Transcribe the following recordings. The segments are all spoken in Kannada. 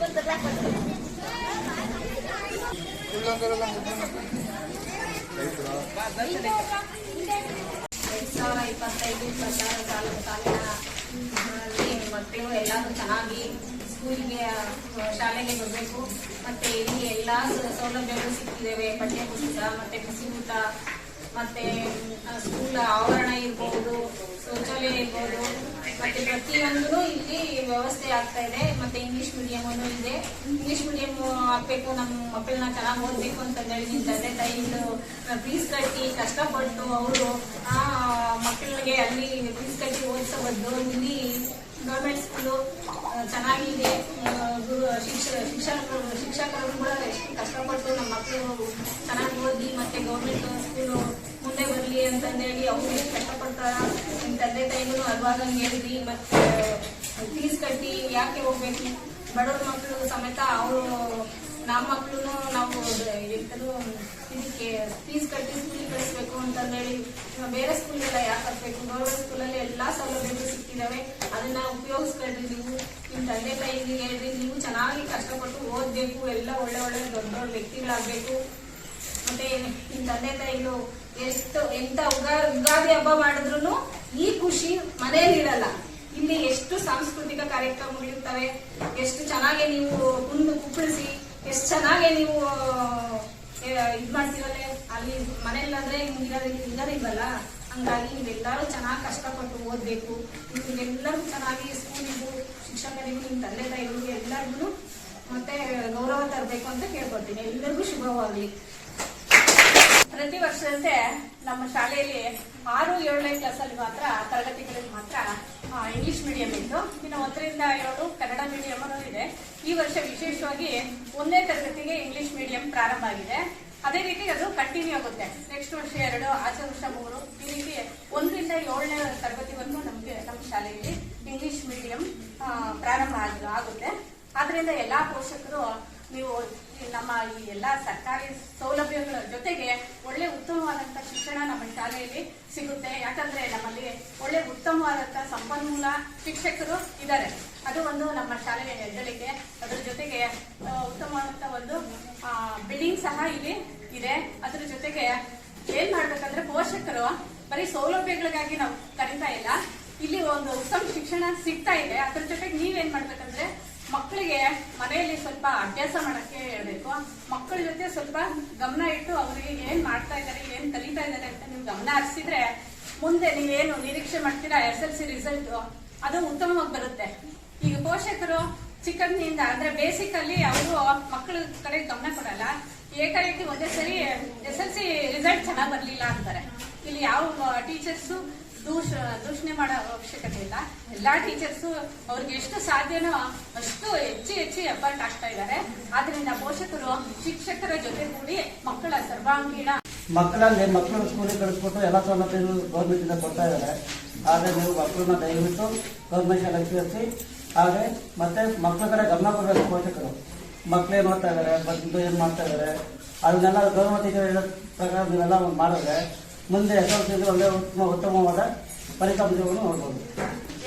ಎರಡ್ ಸಾವಿರ ಇಪ್ಪತ್ತೈದು ಇಪ್ಪತ್ತಾರು ಸಾಲದ ಸಾಲಿನಲ್ಲಿ ಮಕ್ಕಳು ಎಲ್ಲರೂ ಚೆನ್ನಾಗಿ ಸ್ಕೂಲಿಗೆ ಶಾಲೆಗೆ ಬರಬೇಕು ಮತ್ತೆ ಇಲ್ಲಿ ಎಲ್ಲ ಸೌಲಭ್ಯಗಳು ಸಿಕ್ಕಿದ್ದೇವೆ ಪಠ್ಯ ಪುಸ್ತಕ ಮತ್ತೆ ಬಿಸಿ ಊಟ ಮತ್ತೆ ಸ್ಕೂಲ್ ಆವರಣ ಇರ್ಬೋದು, ಶೌಚಾಲಯ ಇರ್ಬೋದು, ಮತ್ತೆ ಪ್ರತಿಯೊಂದು ಇಲ್ಲಿ ವ್ಯವಸ್ಥೆ ಆಗ್ತಾ ಇದೆ. ಮತ್ತೆ ಇಂಗ್ಲಿಷ್ ಮೀಡಿಯಂ ಇದೆ. ಇಂಗ್ಲಿಷ್ ಮೀಡಿಯಂ ಆಗ್ಬೇಕು, ನಮ್ಮ ಮಕ್ಕಳನ್ನ ಚೆನ್ನಾಗಿ ಓದ್ಬೇಕು ಅಂತ ಹೇಳಿ ನಿಮ್ ತಂದೆ ತಾಯಿಗಳು ಫೀಸ್ ಕಟ್ಟಿ, ಕಷ್ಟಪಟ್ಟು ಅವರು, ಆ, ಮಕ್ಕಳಿಗೆ ಅಲ್ಲಿ ಫೀಸ್ ಕಟ್ಟಿ ಓದಿಸೋ ಇಲ್ಲಿ ಗೌರ್ಮೆಂಟ್ ಸ್ಕೂಲು ಚೆನ್ನಾಗಿದೆ. ಶಿಕ್ಷ, ಶಿಕ್ಷಕರು ಶಿಕ್ಷಕರು ಕೂಡ ಕಷ್ಟಪಟ್ಟು ನಮ್ಮ ಮಕ್ಕಳು ಚೆನ್ನಾಗಿ ಓದಿ ಮತ್ತೆ ಗೌರ್ಮೆಂಟ್ ಅವ್ರು ಎಷ್ಟು ಕಷ್ಟಪಡ್ತಾರ ನಿಮ್ಮ ತಂದೆ ತಾಯಿಗೂ ಅಲ್ವಾಗ ಹೇಳಿದ್ರಿ, ಮತ್ತೆ ಫೀಸ್ ಕಟ್ಟಿ ಯಾಕೆ ಹೋಗ್ಬೇಕು? ಬಡವ್ರ ಮಕ್ಕಳು ಸಮೇತ ಅವರು ನಮ್ಮ ಮಕ್ಕಳು ನಾವು ಎಂತದು, ಇದಕ್ಕೆ ಫೀಸ್ ಕಟ್ಟಿ ಸ್ಕೂಲಿಗೆ ಕಳಿಸ್ಬೇಕು ಅಂತಂದೇಳಿ ಬೇರೆ ಸ್ಕೂಲ್ಗೆಲ್ಲ ಯಾಕೆ ಹಾಕ್ಬೇಕು ಗೌರ್ಮೆಂಟ್ ಸ್ಕೂಲಲ್ಲಿ ಎಲ್ಲಾ ಸೌಲಭ್ಯಗಳು ಸಿಕ್ಕಿದಾವೆ ಅದನ್ನ ಉಪಯೋಗಿಸ್ಕೊಳ್ರಿ ನೀವು. ನಿಮ್ಮ ತಂದೆ ತಾಯಿಗೆ ಹೇಳ್ರಿ, ನೀವು ಚೆನ್ನಾಗಿ ಕಷ್ಟಪಟ್ಟು ಓದಬೇಕು. ಎಲ್ಲ ಒಳ್ಳೆ ಒಳ್ಳೆ ದೊಡ್ಡ ದೊಡ್ಡ ವ್ಯಕ್ತಿಗಳಾಗಬೇಕು. ಮತ್ತೆ ನಿಮ್ ತಂದೆ ತಾಯಿಗಳು ಎಷ್ಟು, ಎಂತ ಉಗಾ- ಯುಗಾದಿ ಹಬ್ಬ ಮಾಡಿದ್ರು ಈ ಖುಷಿ ಮನೆಯಲ್ಲಿ ಇರಲ್ಲ. ಇಲ್ಲಿ ಎಷ್ಟು ಸಾಂಸ್ಕೃತಿಕ ಕಾರ್ಯಕ್ರಮಗಳಿರ್ತವೆ, ಎಷ್ಟು ಚೆನ್ನಾಗಿ ನೀವು ಕುಂದು ಕುಪ್ಪಳಿಸಿ, ಎಷ್ಟು ಚೆನ್ನಾಗಿ ನೀವು ಇದ್ ಮಾಡ್ತೀರಲ್ಲ, ಅಲ್ಲಿ ಮನೆಯಲ್ಲಾದ್ರೆ ಇರೋದಿಲ್ವಲ್ಲ ಹಂಗಾಗಿ ನೀವೆಲ್ಲರೂ ಚೆನ್ನಾಗಿ ಕಷ್ಟಪಟ್ಟು ಓದ್ಬೇಕು. ನಿಮ್ಗೆಲ್ಲರೂ ಚೆನ್ನಾಗಿ ಸ್ಕೂಲಿಗೂ, ಶಿಕ್ಷಕರಿಗೂ ನಿಮ್ಮ ತಂದೆ ತಾಯಿಗಳಿಗೂ ಎಲ್ಲರಿಗೂ ಮತ್ತೆ ಗೌರವ ತರಬೇಕು ಅಂತ ಕೇಳ್ಕೊಳ್ತೀನಿ. ಎಲ್ಲರಿಗೂ ಶುಭವಾಗಲಿ. ಪ್ರತಿ ವರ್ಷದಂತೆ ನಮ್ಮ ಶಾಲೆಯಲ್ಲಿ ಆರು, ಏಳನೇ ಕ್ಲಾಸಲ್ಲಿ ಮಾತ್ರ, ತರಗತಿಗಳಲ್ಲಿ ಮಾತ್ರ ಇಂಗ್ಲಿಷ್ ಮೀಡಿಯಂ ಇತ್ತು. ಇನ್ನು ಒಂದರಿಂದ ಏಳು ಕನ್ನಡ ಮೀಡಿಯಂ ಇದೆ. ಈ ವರ್ಷ ವಿಶೇಷವಾಗಿ ಒಂದನೇ ತರಗತಿಗೆ ಇಂಗ್ಲಿಷ್ ಮೀಡಿಯಂ ಪ್ರಾರಂಭ ಆಗಿದೆ. ಅದೇ ರೀತಿ ಅದು ಕಂಟಿನ್ಯೂ ಆಗುತ್ತೆ. ನೆಕ್ಸ್ಟ್ ವರ್ಷ ಎರಡು, ಆಚೆ ವರ್ಷ ಮೂರು. ಈ ರೀತಿ ಒಂದರಿಂದ ಏಳನೇ ತರಗತಿವರೆಗೂ ನಮಗೆ ನಮ್ಮ ಶಾಲೆಯಲ್ಲಿ ಇಂಗ್ಲಿಷ್ ಮೀಡಿಯಂ ಪ್ರಾರಂಭ ಆಗ- ಆಗುತ್ತೆ. ಆದ್ರಿಂದ ಎಲ್ಲಾ ಪೋಷಕರು ನೀವು ನಮ್ಮ ಈ ಎಲ್ಲ ಸರ್ಕಾರಿ ಸೌಲಭ್ಯಗಳ ಜೊತೆಗೆ ಒಳ್ಳೆ ಉತ್ತಮವಾದಂತ ಶಿಕ್ಷಣ ನಮ್ಮ ಶಾಲೆಯಲ್ಲಿ ಸಿಗುತ್ತೆ. ಯಾಕಂದ್ರೆ ನಮ್ಮಲ್ಲಿ ಒಳ್ಳೆ ಉತ್ತಮವಾದಂತ ಸಂಪನ್ಮೂಲ ಶಿಕ್ಷಕರು ಇದ್ದಾರೆ. ಅದು ಒಂದು ನಮ್ಮ ಶಾಲೆಯ ಹೆಗ್ಗಳಿಕೆ. ಅದರ ಜೊತೆಗೆ ಉತ್ತಮವಾದಂಥ ಒಂದು ಬಿಲ್ಡಿಂಗ್ ಸಹ ಇಲ್ಲಿ ಇದೆ. ಅದರ ಜೊತೆಗೆ ಏನ್ ಮಾಡ್ಬೇಕಂದ್ರೆ ಪೋಷಕರು ಬರೀ ಸೌಲಭ್ಯಗಳಿಗಾಗಿ ನಾವು ಕರೀತಾ ಇಲ್ಲ. ಇಲ್ಲಿ ಒಂದು ಉತ್ತಮ ಶಿಕ್ಷಣ ಸಿಗ್ತಾ ಇದೆ. ಅದ್ರ ಜೊತೆಗೆ ನೀವೇನ್ ಮಾಡ್ಬೇಕಂದ್ರೆ ಮಕ್ಕಳಿಗೆ ಮನೆಯಲ್ಲಿ ಸ್ವಲ್ಪ ಅಭ್ಯಾಸ ಮಾಡಕ್ಕೆ ಹೇಳಬೇಕು. ಮಕ್ಕಳ ಜೊತೆ ಸ್ವಲ್ಪ ಗಮನ ಇಟ್ಟು ಅವರಿಗೆ ಏನ್ ಮಾಡ್ತಾ ಇದ್ದಾರೆ, ಏನ್ ಕಲಿತಾ ಇದ್ದಾರೆ ಅಂತ ನೀವು ಗಮನ ಹರಿಸಿದ್ರೆ ಮುಂದೆ ನೀವೇನು ನಿರೀಕ್ಷೆ ಮಾಡ್ತೀರಾ? ಎಸ್ ಎಲ್ ಸಿ ರಿಸಲ್ಟ್ ಅದು ಉತ್ತಮವಾಗಿ ಬರುತ್ತೆ. ಈಗ ಪೋಷಕರು ಚಿಕ್ಕಂದಿನಿಂದ, ಅಂದ್ರೆ ಬೇಸಿಕ್ ಅಲ್ಲಿ ಅವರು ಮಕ್ಕಳ ಕಡೆ ಗಮನ ಕೊಡಲ್ಲ. ಏಕಾಏಕಿ ಒಂದೇ ಸರಿ, ಎಸ್ ಎಲ್ ಸಿ ರಿಸಲ್ಟ್ ಚೆನ್ನಾಗಿ ಬರಲಿಲ್ಲ ಅಂತಾರೆ. ಇಲ್ಲಿ ಯಾವ ಟೀಚರ್ಸ್ ದೂಷ, ದೂಷಣೆ ಮಾಡೋ ಅವಶ್ಯಕತೆ ಇಲ್ಲ. ಎಲ್ಲಾ ಟೀಚರ್ಸು ಅವ್ರಿಗೆ ಎಷ್ಟು ಸಾಧ್ಯನೋ ಅಷ್ಟು ಹೆಚ್ಚು ಹೆಚ್ಚು ಎಫರ್ಟ್ ಆಗ್ತಾ ಇದ್ದಾರೆ ಆದ್ರಿಂದ ಪೋಷಕರು, ಶಿಕ್ಷಕರ ಜೊತೆ ಕೂಡಿ ಮಕ್ಕಳ ಸರ್ವಾಂಗೀಣ ಮಕ್ಕಳಲ್ಲಿ ಮಕ್ಕಳು ಸ್ಕೂಲಿಗೆ ಕಳಿಸ್ಬಿಟ್ಟು ಎಲ್ಲ ಸೌಲಭ್ಯಗಳು ಗೌರ್ಮೆಂಟ್ ಇಂದ ಕೊಡ್ತಾ ಇದ್ದಾರೆ. ಆದರೆ ನೀವು ಮಕ್ಕಳನ್ನ ದಯವಿಟ್ಟು ಗೌರ್ಮೆಂಟ್ ಶಾಲೆಗೆ ಸೇರಿಸಿ. ಹಾಗೆ ಮತ್ತೆ ಮಕ್ಕಳ ಕಡೆ ಗಮನ ಕೊಡಬೇಕು ಪೋಷಕರು. ಮಕ್ಕಳು ಏನ್ ಮಾಡ್ತಾ ಇದ್ದಾರೆ ಬಂದು ಏನ್ ಮಾಡ್ತಾ ಇದ್ದಾರೆ ಅದನ್ನೆಲ್ಲ ಗೌರ್ಮೆಂಟ್ ಪ್ರಕಾರ ನೀವೆಲ್ಲ ಮಾಡಿದ್ರೆ ಮುಂದೆ ಎಲ್ ಒಳ್ಳೆ ಉತ್ತಮ ಉತ್ತಮವಾದ ಫಲಿತಾಂಶವನ್ನು ನೋಡಬಹುದು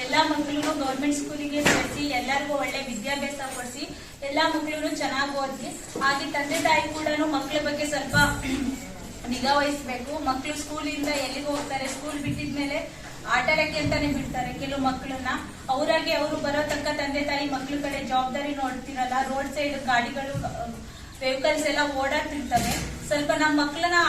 ಎಲ್ಲಾ ಮಕ್ಕಳನ್ನು ಗೌರ್ಮೆಂಟ್ ಸ್ಕೂಲಿಗೆ ಸೇರಿಸಿ, ಎಲ್ಲರಿಗೂ ಒಳ್ಳೆ ವಿದ್ಯಾಭ್ಯಾಸ ಕೊಡಿಸಿ, ಎಲ್ಲಾ ಮಕ್ಕಳನ್ನು ಚೆನ್ನಾಗಿ ಓದಿಸಿ, ಹಾಗೆ ತಂದೆ ತಾಯಿ ಕೂಡ ಮಕ್ಕಳ ಬಗ್ಗೆ ಸ್ವಲ್ಪ ನಿಗಾ ವಹಿಸ್ಬೇಕು. ಮಕ್ಕಳು ಸ್ಕೂಲಿಂದ ಎಲ್ಲಿಗೆ ಹೋಗ್ತಾರೆ? ಸ್ಕೂಲ್ ಬಿಟ್ಟಿದ್ಮೇಲೆ ಆಟಾಡಕ್ಕೆ ಅಂತಾನೆ ಬಿಡ್ತಾರೆ ಕೆಲವು ಮಕ್ಕಳನ್ನ. ಅವರಾಗಿ ಅವರು ಬರೋ ತನಕ ತಂದೆ ತಾಯಿ ಮಕ್ಕಳ ಕಡೆ ಜವಾಬ್ದಾರಿ ನೋಡ್ತಿರಲ್ಲ. ರೋಡ್ ಸೈಡ್ ಗಾಡಿಗಳು ವೆಹಿಕಲ್ಸ್ ಎಲ್ಲ ಓಡಾಡ್ತಿರ್ತವೆ. ಸ್ವಲ್ಪ ನಮ್ಮ ಮಕ್ಕಳನ್ನ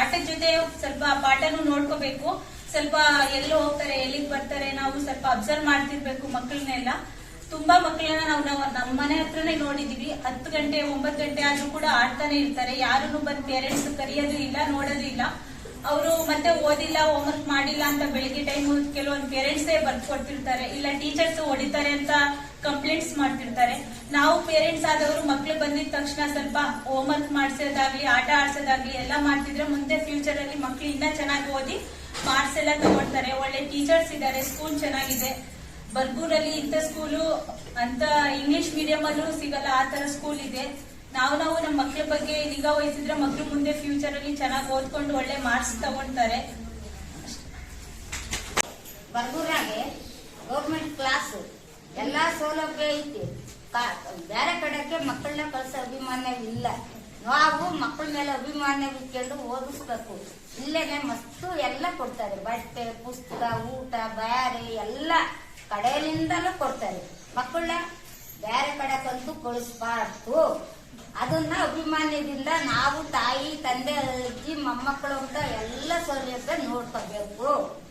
ಆಟದ ಜೊತೆ ಸ್ವಲ್ಪ ಪಾಠನು ನೋಡ್ಕೋಬೇಕು. ಸ್ವಲ್ಪ ಎಲ್ಲೂ ಹೋಗ್ತಾರೆ, ಎಲ್ಲಿಗೆ ಬರ್ತಾರೆ ನಾವು ಸ್ವಲ್ಪ ಅಬ್ಸರ್ವ್ ಮಾಡ್ತಿರ್ಬೇಕು ಮಕ್ಕಳನ್ನೆಲ್ಲ ತುಂಬಾ ಮಕ್ಕಳನ್ನ ನಾವು ನಾವು ನಮ್ಮ ಮನೆ ಹತ್ರನೇ ನೋಡಿದೀವಿ. ಹತ್ತು ಗಂಟೆ, ಒಂಬತ್ತು ಗಂಟೆ ಆದ್ರೂ ಕೂಡ ಆಡ್ತಾನೆ ಇರ್ತಾರೆ. ಯಾರನ್ನು ಬಂದು ಪೇರೆಂಟ್ಸ್ ಕರೆಯೋದು ಇಲ್ಲ, ನೋಡೋದು ಇಲ್ಲ. ಅವರು ಮತ್ತೆ ಓದಿಲ್ಲ ಹೋಮ್ವರ್ಕ್ ಮಾಡಿಲ್ಲ ಅಂತ ಬೆಳಿಗ್ಗೆ ಟೈಮ್ ಕೆಲವೊಂದು ಪೇರೆಂಟ್ಸ್ ಬರ್ದು ಕೊಡ್ತಿರ್ತಾರೆ. ಇಲ್ಲ ಟೀಚರ್ಸ್ ಹೊಡಿತಾರೆ ಅಂತ ಕಂಪ್ಲೇಂಟ್ಸ್ ಮಾಡ್ತಿರ್ತಾರೆ. ನಾವು ಪೇರೆಂಟ್ಸ್ ಆದವರು ಮಕ್ಳು ಬಂದಿದ ತಕ್ಷಣ ಸ್ವಲ್ಪ ಹೋಮ್ವರ್ಕ್ ಮಾಡಿಸೋದಾಗ್ಲಿ, ಆಟ ಆಡ್ಸೋದಾಗ್ಲಿ ಎಲ್ಲ ಮಾಡ್ತಿದ್ರೆ ಮುಂದೆ ಫ್ಯೂಚರ್ ಅಲ್ಲಿ ಮಕ್ಳು ಇನ್ನ ಚೆನ್ನಾಗಿ ಓದಿ ಮಾರ್ಕ್ಸ್ ಎಲ್ಲ ತಗೊಳ್ತಾರೆ. ಒಳ್ಳೆ ಟೀಚರ್ಸ್ ಇದ್ದಾರೆ ಸ್ಕೂಲ್ ಚೆನ್ನಾಗಿದೆ. ಬರ್ಗೂರಲ್ಲಿ ಇಂಥ ಸ್ಕೂಲು ಅಂತ ಇಂಗ್ಲಿಷ್ ಮೀಡಿಯಂ ಅಲ್ಲೂ ಸಿಗಲ್ಲ, ಆ ತರ ಸ್ಕೂಲ್ ಇದೆ. ನಾವು ನಾವು ನಮ್ಮ ಮಕ್ಳ ಬಗ್ಗೆ ನಿಗಾ ವಹಿಸಿದ್ರೆ ಮಕ್ಳು ಮುಂದೆ ಫ್ಯೂಚರ್ ಅಲ್ಲಿ ಚೆನ್ನಾಗಿ ಓದ್ಕೊಂಡು ಒಳ್ಳೆ ಮಾರ್ಕ್ಸ್ ತಗೊಳ್ತಾರೆ. ಬರ್ಗೂರಾಗೆ ಗೌರ್ಮೆಂಟ್ ಕ್ಲಾಸ್ ಎಲ್ಲಾ ಸೌಲಭ್ಯ ಐತಿ. ಬೇರೆ ಕಡೆಗೆ ಮಕ್ಕಳನ್ನ ಕಳ್ಸೋ ಅಭಿಮಾನವಿಲ್ಲ ನಾವು ಮಕ್ಕಳ ಮೇಲೆ ಅಭಿಮಾನ ಇಟ್ಕೊಂಡು ಓದಿಸ್ಬೇಕು. ಇಲ್ಲೇನೆ ಮಸ್ತು ಎಲ್ಲ ಕೊಡ್ತಾರೆ. ಬಟ್ಟೆ, ಪುಸ್ತಕ, ಊಟ, ಬ್ಯಾರೆ ಎಲ್ಲ ಕಡೆಯಿಂದಲೂ ಕೊಡ್ತಾರೆ. ಮಕ್ಕಳನ್ನ ಬೇರೆ ಕಡೆಗಂತೂ ಕಳಿಸ್ಬಾರ್ದು. ಅದನ್ನ ಅಭಿಮಾನದಿಂದ ನಾವು ತಾಯಿ, ತಂದೆ, ಅಜ್ಜಿ, ಮೊಮ್ಮಕ್ಕಳು ಅಂತ ಎಲ್ಲ ಸೌಲಭ್ಯ ನೋಡ್ಕೋಬೇಕು.